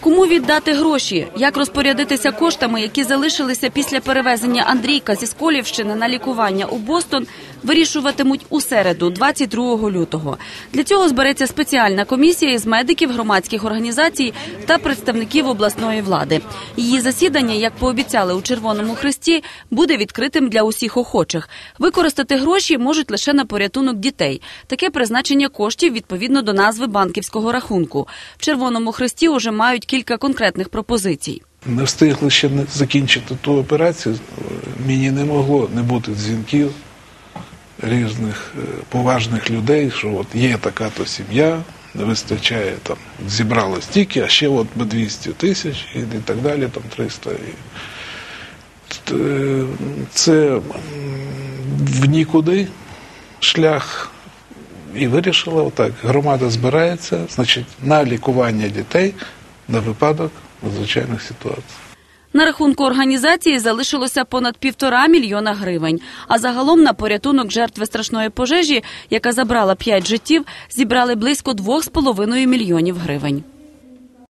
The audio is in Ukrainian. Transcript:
Кому віддати гроші? Як розпорядитися коштами, які залишилися після перевезення Андрійка зі Сколівщини на лікування у Бостон, вирішуватимуть у середу, 22 лютого. Для цього збереться спеціальна комісія із медиків, громадських організацій та представників обласної влади. Її засідання, як пообіцяли у Червоному Хресті, буде відкритим для усіх охочих. Використати гроші можуть лише на порятунок дітей. Таке призначення коштів відповідно до назви банківського рахунку. В Червоному Хресті уже мають кілька конкретних пропозицій. Не встигли ще закінчити ту операцію. Мені не могло не бути дзвінків різних е, поважних людей, що от є така то сім'я, не вистачає там, зібрали стільки, а ще от 200 тисяч і так далі, там 300. І... Е, Це в нікуди шлях і вирішила отак. Громада збирається, значить, на лікування дітей на випадок надзвичайних ситуацій. На рахунку організації залишилося понад півтора мільйона гривень. А загалом на порятунок жертви страшної пожежі, яка забрала п'ять життів, зібрали близько двох з половиною мільйонів гривень.